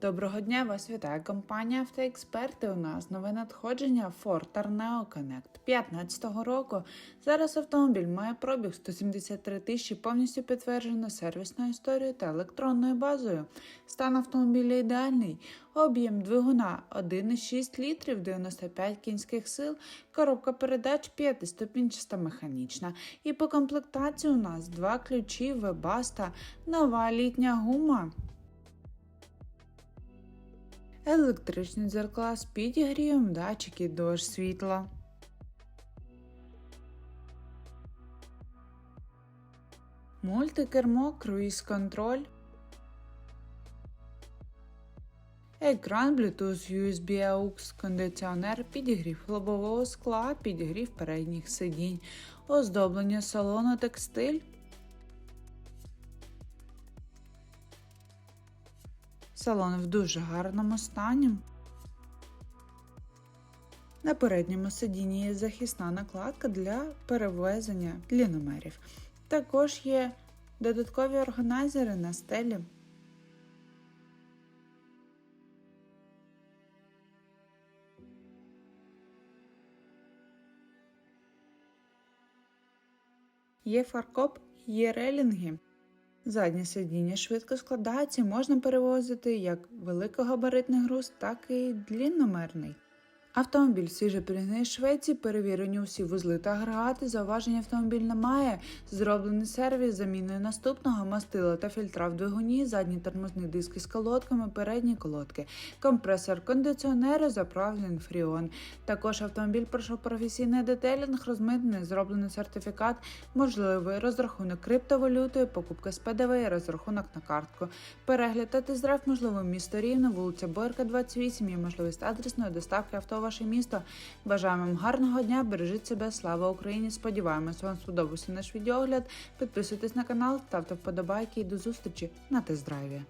Доброго дня, вас вітає компанія Автоексперти. У нас нове надходження Ford Arneo Connect 15-го року. Зараз автомобіль має пробіг 173 тисячі, повністю підтверджено сервісною історією та електронною базою. Стан автомобіля ідеальний. Об'єм двигуна 1,6 літрів, 95 кінських сил, коробка передач 5-ступінчаста механічна. І по комплектації у нас два ключі, вебаста, нова літня гума. Електричні дзеркала з підігрієм, датчики дощ світла. Мультикермо, круїз контроль. Екран Bluetooth USB AUX, кондиціонер, підігрів лобового скла, підігрів передніх сидінь, оздоблення салону текстиль. Салон в дуже гарному стані. На передньому сидінні є захисна накладка для перевезення дліномерів. Також є додаткові органайзери на стелі. Є фаркоп, є релінги. Заднє сидіння швидко складається і можна перевозити як великогабаритний груз, так і длінномерний. Автомобіль свіже пригнаний з Швеції, перевірені усі вузли та агрегати, зауважень автомобіль немає, зроблений сервіс заміною наступного. Мастила та фільтра в двигуні, задні тормозні диски з колодками, передні колодки, компресор кондиціонери, заправлений фріон. Також автомобіль пройшов професійний детелінг, розмитнений, зроблений сертифікат, можливий розрахунок криптовалютою, покупка з ПДВ і розрахунок на картку. Перегляд та тест-драйв можливо місто Рівне, вулиця Борка, 28, є можливість адресної доставки авто ваше місто. Бажаємо вам гарного дня, бережіть себе, слава Україні! Сподіваємось, вам сподобався наш відеогляд. Підписуйтесь на канал, ставте вподобайки і до зустрічі на тест-драйві.